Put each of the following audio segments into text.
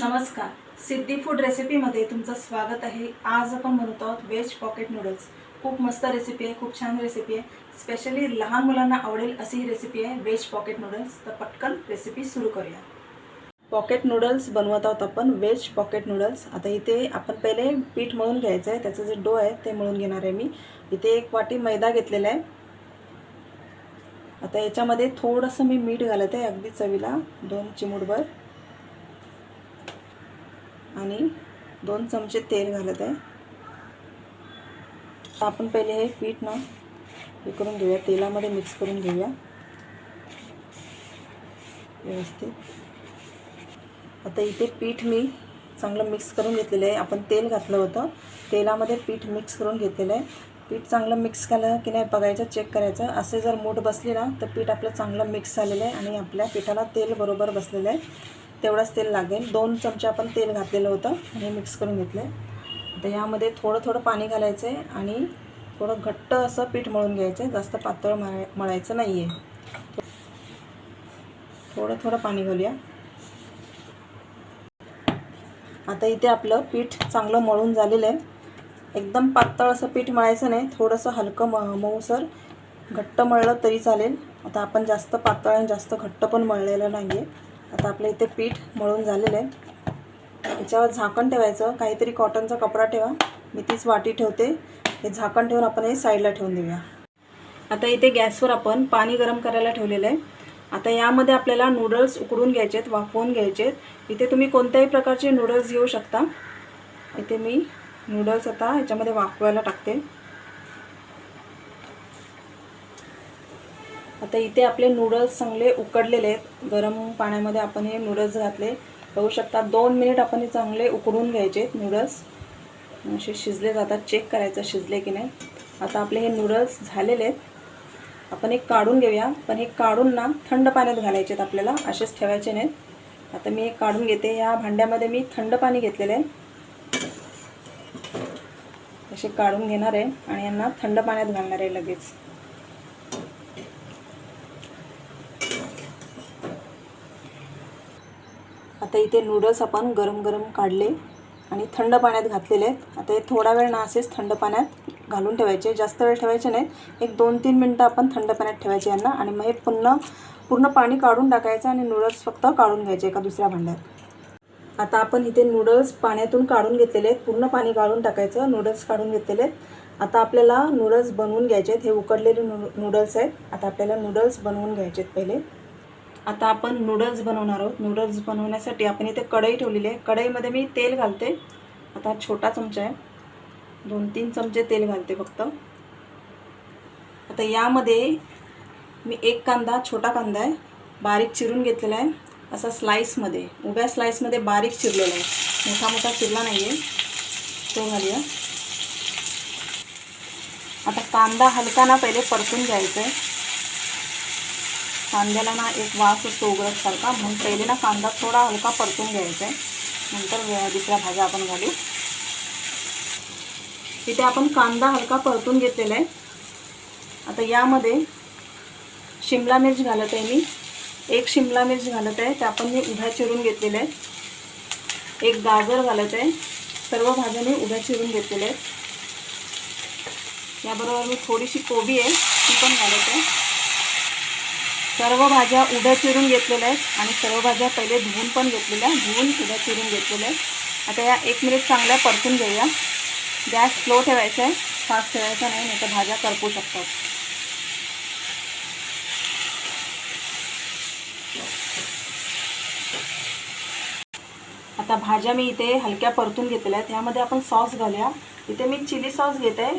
नमस्कार. सिद्धी फूड रेसिपीमध्ये तुमचं स्वागत आहे. आज आपण बनवतो आहोत वेज पॉकेट नूडल्स खूप मस्त रेसिपी आहे खूप छान रेसिपी आहे. स्पेशली लहान मुलांना आवडेल अशी ही रेसिपी आहे व्हेज पॉकेट नूडल्स तर पटकन रेसिपी सुरू करूया. पॉकेट नूडल्स बनवत आहोत आपण वेज पॉकेट नूडल्स आता इथे आपण पहिले पीठ मळून घ्यायचं आहे त्याचं जे डो आहे ते मळून घेणार आहे मी. इथे एक वाटी मैदा घेतलेला आहे. आता याच्यामध्ये थोडंसं मी मीठ घालत आहे अगदी चवीला दोन चिमूटभर. आणि दोन चमचे तेल घालत आहे. तर आपण पहिले हे पीठ ना हे करून घेऊया. तेलामध्ये मिक्स करून घेऊया. व्यवस्थित. आता इथे पीठ मी चांगलं मिक्स करून घेतलेलं आहे. आपण तेल घातलं होतं. तेलामध्ये पीठ मिक्स करून घेतलेलं आहे. पीठ चांगलं मिक्स झालं की नाही बघायचं चेक करायचं. असे जर मूठ बसली ना तर पीठ आपलं चांगलं मिक्स झालेलं आहे आणि आपल्या पिठाला तेल बरोबर बसलेलं आहे. तेवढंच तेल लागेल. दोन चमचे आपण तेल घातलेलं होतं हे मिक्स करून घेतलं आहे तर यामध्ये थोडं थोडं पाणी घालायचं आहे आणि थोडं घट्ट असं पीठ मळून घ्यायचं आहे जास्त पातळ मळाय मळायचं नाही आहे थोडं थोडं पाणी घालूया. आता इथे आपलं पीठ चांगलं मळून झालेलं आहे. एकदम पातळ असं पीठ मळायचं नाही. थोडंसं हलकं म मऊसर घट्ट मळलं तरी चालेल. आता आपण जास्त पातळ आणि जास्त घट्ट पण मळलेलं नाही आहे आता आपलं इथे पीठ मळून झालेलं आहे. याच्यावर झाकण ठेवायचं. काहीतरी कॉटनचा कपडा ठेवा. मी तीच वाटी ठेवते. हे झाकण ठेवून आपण हे साईडला ठेवून देऊया. आता इथे गॅसवर आपण पाणी गरम करायला ठेवलेलं आहे. आता यामध्ये आपल्याला नूडल्स उकडून घ्यायचे आहेत वाफवून घ्यायचे आहेत इथे तुम्ही कोणत्याही प्रकारचे नूडल्स घेऊ शकता. इथे मी नूडल्स आता ह्याच्यामध्ये वाफवायला टाकते. आता इथे आपले नूडल्स चांगले उकडलेले आहेत. गरम पाण्यामध्ये आपण हे नूडल्स घातले. बघू शकता दोन मिनिट आपण हे चांगले उकडून घ्यायचे आहेत नूडल्स असे शिजले जातात. चेक करायचं शिजले की नाही. आता आपले हे नूडल्स झालेले आहेत. आपण एक काढून घेऊया. पण हे काढून ना थंड पाण्यात घालायचे आहेत आपल्याला. असेच ठेवायचे नाहीत. आता मी एक काढून घेते. या भांड्यामध्ये मी थंड पाणी घेतलेलं आहे. असे काढून घेणार आहे. आणि यांना थंड पाण्यात घालणार आहे लगेच. इथे नूडल्स आपण गरम गरम काढले आणि थंड पाण्यात घातलेले आहेत. आता हे थोडा वेळ ना असेच थंड पाण्यात घालून ठेवायचे. जास्त वेळ ठेवायचे नाहीत एक दोन तीन मिनटं आपण थंड पाण्यात ठेवायचे यांना आणि मग हे पुन्हा पूर्ण पाणी काढून टाकायचं आणि नूडल्स फक्त काढून घ्यायचे एका दुसऱ्या भांड्यात. आता आपण इथे नूडल्स पाण्यातून काढून घेतलेले आहेत. पूर्ण पाणी काढून टाकायचं. नूडल्स काढून घेतलेले आहेत. आता आपल्याला नूडल्स बनवून घ्यायचे आहेत. हे उकडलेले नू नूडल्स आहेत. आता आपल्याला नूडल्स बनवून घ्यायचे आहेत पहिले. आता आपण नूडल्स बनवणार आहोत. नूडल्स बनवण्यासाठी आपण इथे कढई ठेवलेली आहे. कढईमध्ये मी तेल घालते. आता छोटा चमचा आहे. दोन तीन चमचे तेल घालते फक्त. आता यामध्ये मी एक कांदा छोटा कांदा आहे. बारीक चिरून घेतलेला आहे. असा स्लाईसमध्ये उभ्या स्लाईसमध्ये बारीक चिरलेला आहे. मोठा मोठा चिरला नाही आहे तो घालूया. आता कांदा हलका ना पहिले परतून घ्यायचा आहे. कांद्याला ना एक वास असतो उघडतसारखा म्हणून पहिले ना कांदा थोडा हलका परतून घ्यायचा आहे. नंतर दुसऱ्या भाज्या आपण घालू. तिथे आपण कांदा हलका परतून घेतलेला आहे. आता यामध्ये शिमला मिर्च घालत आहे मी. एक शिमला मिर्च घालत आहे. ते आपण मी उभ्या चिरून घेतलेल्या आहेत एक गाजर घालत आहे. सर्व भाज्या मी उभ्या चिरून घेतलेल्या आहेत. याबरोबर मी थोडीशी कोबी आहे ती पण घालत आहे. सर्व भाज्या उड्या चिरून घेतलेल्या आहेत आणि सर्व भाज्या पहिले धुवून पण घेतलेल्या धुवून उड्या चिरून घेतलेल्या आहेत. आता या एक मिनिट चांगल्या परतून घेऊया. गॅस स्लो ठेवायचा आहे. फास्ट ठेवायचा नाही नाही तर भाज्या करपू शकतात. आता भाज्या मी इथे हलक्या परतून घेतल्या आहेत. ह्यामध्ये आपण सॉस घालूया. इथे मी चिली सॉस घेते.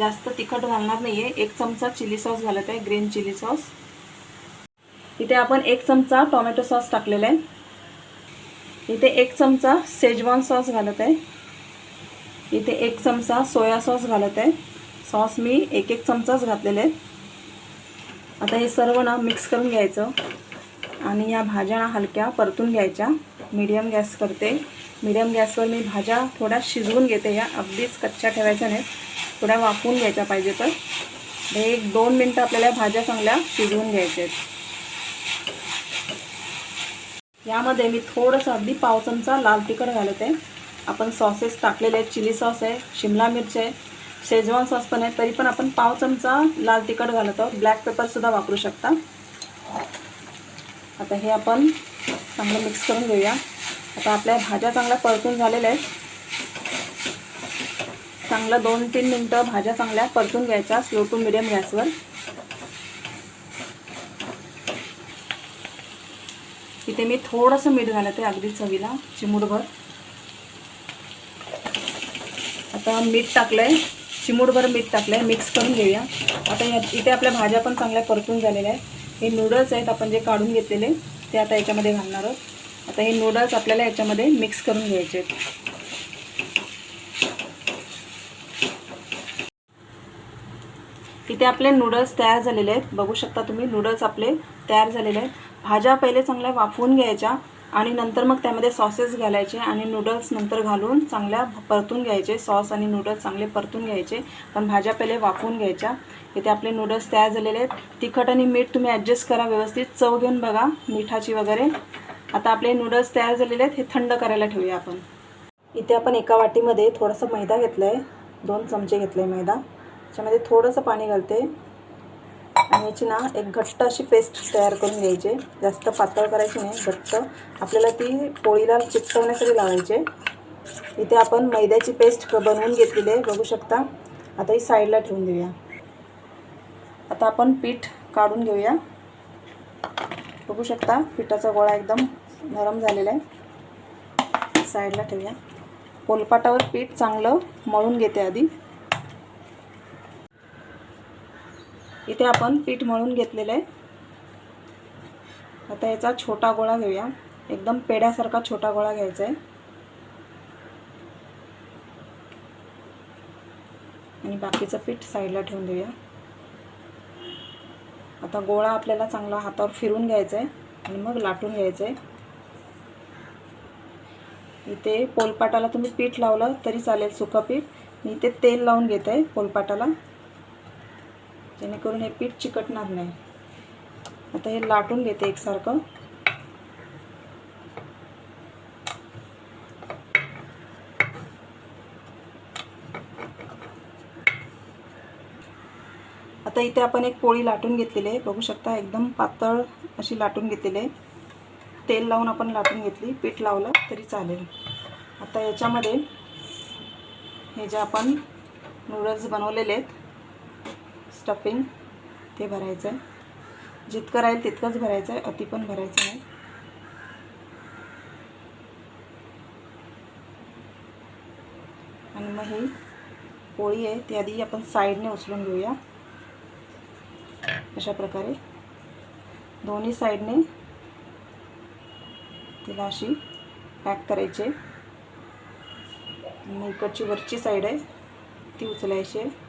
जास्त तिखट घालणार नाही आहे एक चमचा चिली सॉस घालत आहे ग्रीन चिली सॉस. इथे आपण एक चमचा टोमॅटो सॉस टाकलेला आहे. इथे एक चमचा सेजवान सॉस घालत आहे. इथे एक चमचा सोया सॉस घालत आहे. सॉस मी एक एक चमचाच घातलेले आहेत. आता हे सर्व ना मिक्स करून घ्यायचं. आणि या भाज्या हलक्या परतून घ्यायच्या. मीडियम गॅस करते. मीडियम गॅसवर मी भाज्या थोड्या शिजवून घेते. या अगदीच कच्च्या ठेवायच्या नाहीत. थोड्या वाफवून घ्यायच्या पाहिजे तर. हे एक दोन मिनटं आपल्याला भाज्या चांगल्या शिजवून घ्यायच्या आहेत. यामध्ये मी थोडंसं अगदी पाव चमचा लाल तिखट घालत. आहे आपण सॉसेस टाकलेले आहेत. चिली सॉस आहे शिमला मिरची आहे शेजवान सॉस पण आहे. तरी पण आपण पाव चमचा लाल तिखट घालत आहोत. ब्लॅक पेपरसुद्धा वापरू शकता. आता हे आपण चांगलं मिक्स करून घेऊया. आता आपल्या भाज्या चांगल्या परतून झालेल्या आहेत. चांगलं दोन तीन मिनटं भाज्या चांगल्या परतून घ्यायच्या स्लो टू मिडियम गॅसवर. इथे मी थोडंसं मीठ घालत आहे अगदी चवीला चिमूटभर. आता मीठ टाकलं आहे चिमूटभर मीठ टाकलं आहे मिक्स करून घेऊया. आता या इथे आपल्या भाज्या पण चांगल्या परतून झालेल्या आहेत. हे नूडल्स आहेत आपण जे काढून घेतलेले ते आता याच्यामध्ये घालणार आहोत. आता हे नूडल्स आपल्याला याच्यामध्ये मिक्स करून घ्यायचे आहेत. इथे आपले नूडल्स तयार झालेले आहेत. बघू शकता तुम्ही नूडल्स आपले तयार झालेले आहेत. भाज्या पहिले चांगल्या वाफवून घ्यायच्या आणि नंतर मग त्यामध्ये सॉसेस घालायचे आणि नूडल्स नंतर घालून चांगल्या परतून घ्यायचे. सॉस आणि नूडल्स चांगले परतून घ्यायचे. पण भाज्या पहिले वाफवून घ्यायच्या. इथे आपले नूडल्स तयार झालेले आहेत. तिखट आणि मीठ तुम्ही ॲडजस्ट करा व्यवस्थित. चव घेऊन बघा मिठाची वगैरे. आता आपले नूडल्स तयार झालेले आहेत. हे थंड करायला ठेवूया आपण. इथे आपण एका वाटीमध्ये थोडंसं मैदा घेतलं आहे दोन चमचे घेतले मैदा. त्याच्यामध्ये थोडंसं पाणी घालते. आणि याची ना एक घट्ट अशी पेस्ट तयार करून घ्यायची. जास्त पातळ करायची नाही घट्ट. आपल्याला ती पोळीला चिकटवण्यासाठी लावायचे. इथे आपण मैद्याची पेस्ट बनवून घेतलेली आहे बघू शकता. आता ही साईडला ठेवून देऊया. आता आपण पीठ काढून घेऊया. बघू शकता पिठाचा गोळा एकदम नरम झालेला आहे. साईडला ठेवूया. पोलपाटावर पीठ चांगलं मळून घेते आधी. इथे आपण पीठ मळून घेतलेलं आहे. आता याचा छोटा गोळा घेऊया. एकदम पेड्यासारखा छोटा गोळा घ्यायचा आहे. आणि बाकीचं पीठ साईडला ठेवून देऊया. आता गोळा आपल्याला चांगला हातावर फिरून घ्यायचा आहे आणि मग लाटून घ्यायचं आहे. इथे पोलपाटाला तुम्ही पीठ लावलं तरी चालेल सुकं पीठ. मी इथे तेल लावून घेत आहे पोलपाटाला. जेणेकरून हे पीठ चिकटणार नाही. आता हे लाटून घेते एकसारखं. आता इथे आपण एक पोळी लाटून घेतलेली आहे. बघू शकता एकदम पातळ अशी लाटून घेतलेली आहे. तेल लावून आपण लाटून घेतली. पीठ लावलं तरी चालेल. आता याच्यामध्ये हे जे आपण नूडल्स बनवलेले आहेत स्टफिंग ते भरायचं आहे जितकं राहील तितकंच भरायचं आहे अति पण भरायचं नाही. आणि मग ही पोळी आहे ती आधी आपण साईडने उचलून घेऊया. अशा प्रकारे. दोन्ही साईडने तिला अशी पॅक करायची आणि इकडची वरची साईड आहे ती उचलायची आहे.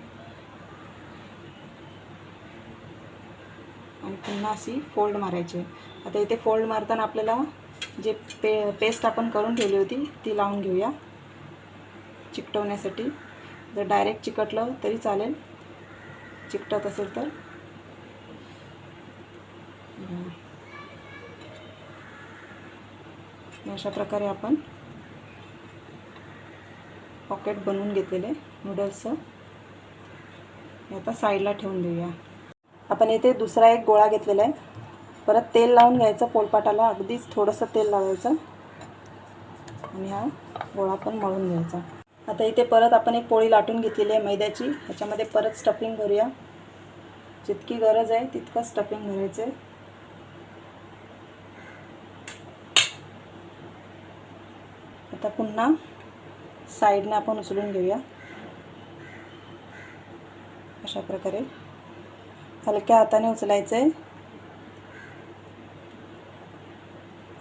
पुन्हा अशी फोल्ड मारायची. आता इथे फोल्ड मारताना आपल्याला जे पे पेस्ट आपण करून ठेवली होती ती लावून घेऊया. चिकटवण्यासाठी. जर डायरेक्ट चिकटलं तरी चालेल. चिकटत असेल तर. अशा प्रकारे आपण पॉकेट बनवून घेतलेले नूडल्सचं हे आता साईडला ठेवून देऊया. आपण इथे दुसरा एक गोळा घेतलेला आहे. परत तेल लावून घ्यायचं पोलपाटाला. अगदीच थोडंसं तेल लावायचं. आणि हा गोळा पण मळून घ्यायचा. आता इथे परत आपण एक पोळी लाटून घेतलेली आहे मैद्याची. ह्याच्यामध्ये परत स्टफिंग भरूया. जितकी गरज आहे तितकं स्टफिंग भरायचं आहे आता पुन्हा साईडने आपण उचलून घेऊया. अशा प्रकारे. हलक्या हाताने उचलायचं आहे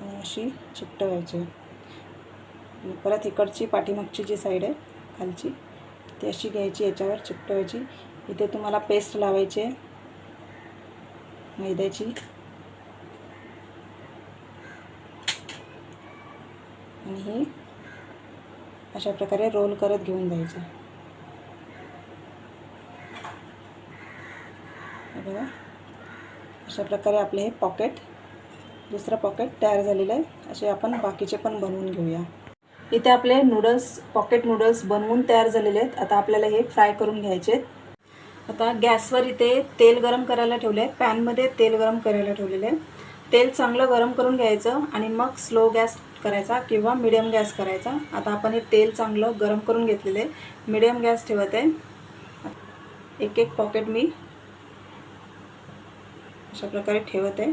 आणि अशी चिकटवायची आणि परत इकडची पाठीमागची जी साईड आहे खालची ती अशी घ्यायची याच्यावर चिकटवायची इथे तुम्हाला पेस्ट लावायची. आहे मैद्याची. आणि ही अशा प्रकारे रोल करत घेऊन जायचं. बघा अशा प्रकारे आपले हे पॉकेट दुसरं पॉकेट तयार झालेलं आहे. असे आपण बाकीचे पण बनवून घेऊया. इथे आपले नूडल्स पॉकेट नूडल्स बनवून तयार झालेले आहेत. आता आपल्याला हे फ्राय करून घ्यायचे आहेत. आता गॅसवर इथे तेल गरम करायला ठेवले आहे पॅनमध्ये तेल गरम करायला ठेवलेलं आहे. तेल चांगलं गरम करून घ्यायचं आणि मग स्लो गॅस करायचा किंवा मिडियम गॅस करायचा. आता आपण हे तेल चांगलं गरम करून घेतलेलं आहे. मिडियम गॅस ठेवत आहे. एक एक पॉकेट मी अशा प्रकारे ठेवत आहे.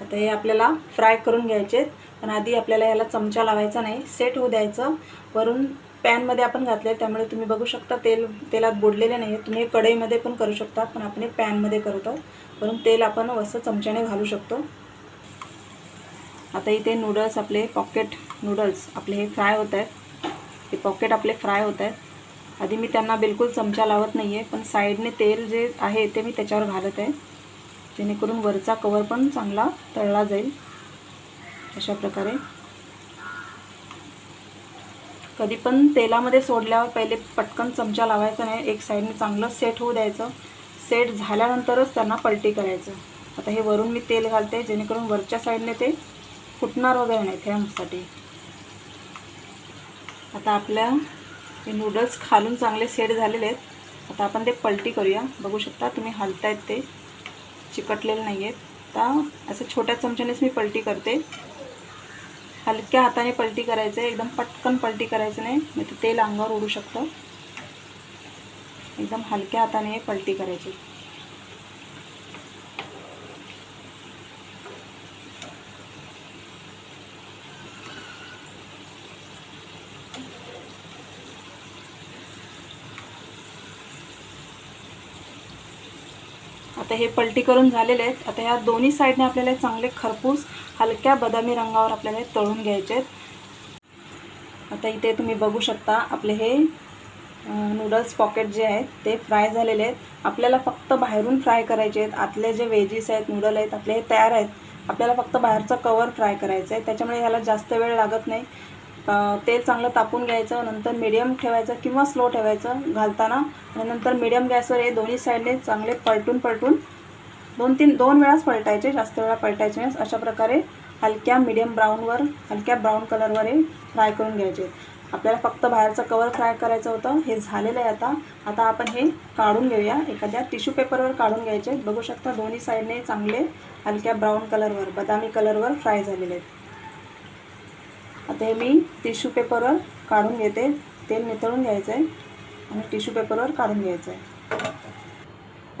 आता हे आपल्याला फ्राय करून घ्यायचे आहेत. पण आधी आपल्याला याला चमचा लावायचा नाही. सेट होऊ द्यायचं. वरून पॅनमध्ये आपण घातले त्यामुळे तुम्ही बघू शकता तेल तेलात बुडलेले नाही आहे तुम्ही हे कढईमध्ये पण करू शकता. पण आपण हे पॅनमध्ये करतो वरून तेल आपण असं चमच्याने घालू शकतो. आता इथे नूडल्स आपले पॉकेट नूडल्स आपले हे फ्राय होत आहेत. हे पॉकेट आपले फ्राय होत आहेत. आधी मी त्यांना बिलकुल चमचा लावत नाही आहे पण साईडने तेल जे आहे ते मी त्याच्यावर घालत आहे. जेणेकरून वरचा कवर पण चांगला तळला जाईल. अशा प्रकारे. कधी पण तेलामध्ये सोडल्यावर पहिले पटकन चमचा लावायचा नाही एक साईडने चांगलं सेट होऊ द्यायचं. सेट झाल्यानंतरच त्यांना पलटी करायचं. आता हे वरून मी तेल घालते जेणेकरून वरच्या साईडने ते फुटणार वगैरे नाही थेंबसाठी आता आपल्या हे नूडल्स खालून चांगले सेट झालेले आहेत. आता आपण ते पलटी करूया. बघू शकता तुम्ही हलतायत ते. चिकटलेले नाही आहेत आता असं छोट्या चमच्यानेच मी पलटी करते. हलक्या हाताने पलटी करायचं एकदम पटकन पलटी करायचं नाही. नाही तर तेल अंगावर उडू शकतं. एकदम हलक्या हाताने पलटी करायची. आता हे पलटी करून झालेले आहेत. आता ह्या दोन्ही साईडने आपल्याला चांगले खरपूस हलक्या बदामी रंगावर आपल्याला तळून घ्यायचे आहेत. आता इथे तुम्ही बघू शकता आपले हे नूडल्स पॉकेट जे आहेत ते फ्राय झालेले आहेत. आपल्याला फक्त बाहेरून फ्राय करायचे आहेत. आतले जे वेजीस आहेत नूडल आहेत आपले हे तयार आहेत. आपल्याला फक्त बाहेरचं कवर फ्राय करायचं आहे त्याच्यामुळे ह्याला जास्त वेळ लागत नाही. तेल चांगलं तापून घ्यायचं नंतर मीडियम ठेवायचं किंवा स्लो ठेवायचं घालताना. आणि नंतर मिडियम गॅसवर हे दोन्ही साईडने चांगले पलटून पलटून दोन तीन दोन वेळाच पलटायचे जास्त वेळा पलटायचे नाही. अशा प्रकारे हलक्या मिडियम ब्राऊनवर हलक्या ब्राऊन कलरवर हे फ्राय करून घ्यायचे. आपल्याला फक्त बाहेरचं कवर फ्राय करायचं होतं. हे झालेलं आहे आता. आता आपण हे काढून घेऊया. एखाद्या टिश्यू पेपरवर काढून घ्यायचे. बघू शकता दोन्ही साईडने चांगले हलक्या ब्राऊन कलरवर बदामी कलरवर फ्राय झालेले आहेत. आता हे मी टिश्यू पेपरवर काढून घेते. तेल नितळून घ्यायचं आहे आणि टिश्यू पेपरवर काढून घ्यायचं आहे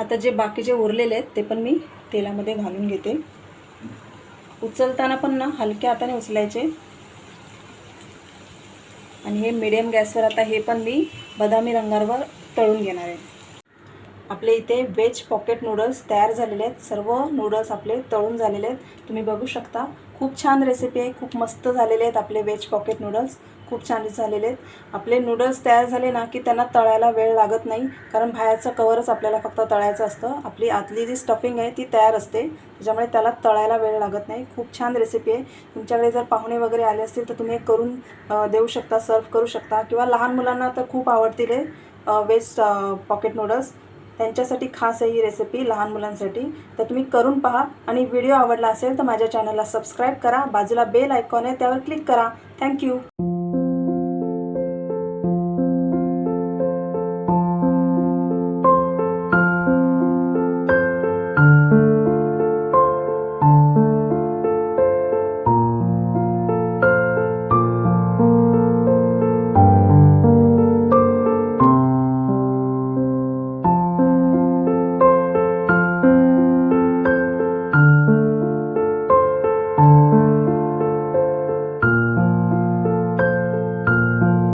आता जे बाकीचे उरलेले आहेत ते पण मी तेलामध्ये घालून घेते. उचलताना पण ना हलक्या हाताने उचलायचे. आणि हे मिडियम गॅसवर आता हे पण मी बदामी रंगावर तळून घेणार आहे. आपले इथे वेज पॉकेट नूडल्स तयार झालेले आहेत. सर्व नूडल्स आपले तळून झालेले आहेत. तुम्ही बघू शकता. खूप छान रेसिपी आहे. खूप मस्त झालेले आहेत आपले वेज पॉकेट नूडल्स खूप छान झालेले आहेत. आपले नूडल्स तयार झाले ना की त्यांना तळायला वेळ लागत नाही. कारण बाहेरचं कवरच आपल्याला फक्त तळायचं असतं. आपली आतली जी स्टफिंग आहे ती तयार असते. त्याच्यामुळे त्याला तळायला वेळ लागत नाही. खूप छान रेसिपी आहे. तुमच्याकडे जर पाहुणे वगैरे आले असतील तर तुम्ही करून देऊ शकता सर्व करू शकता. किंवा लहान मुलांना तर खूप आवडतील आहे वेज पॉकेट नूडल्स त्यांच्यासाठी खास आहे ही रेसिपी लहान मुलांसाठी. तर तुम्ही करून पहा आणि व्हिडिओ आवडला असेल तर माझ्या चॅनलला सबस्क्राईब करा. बाजूला बेल आयकॉन आहे त्यावर क्लिक करा. थँक्यू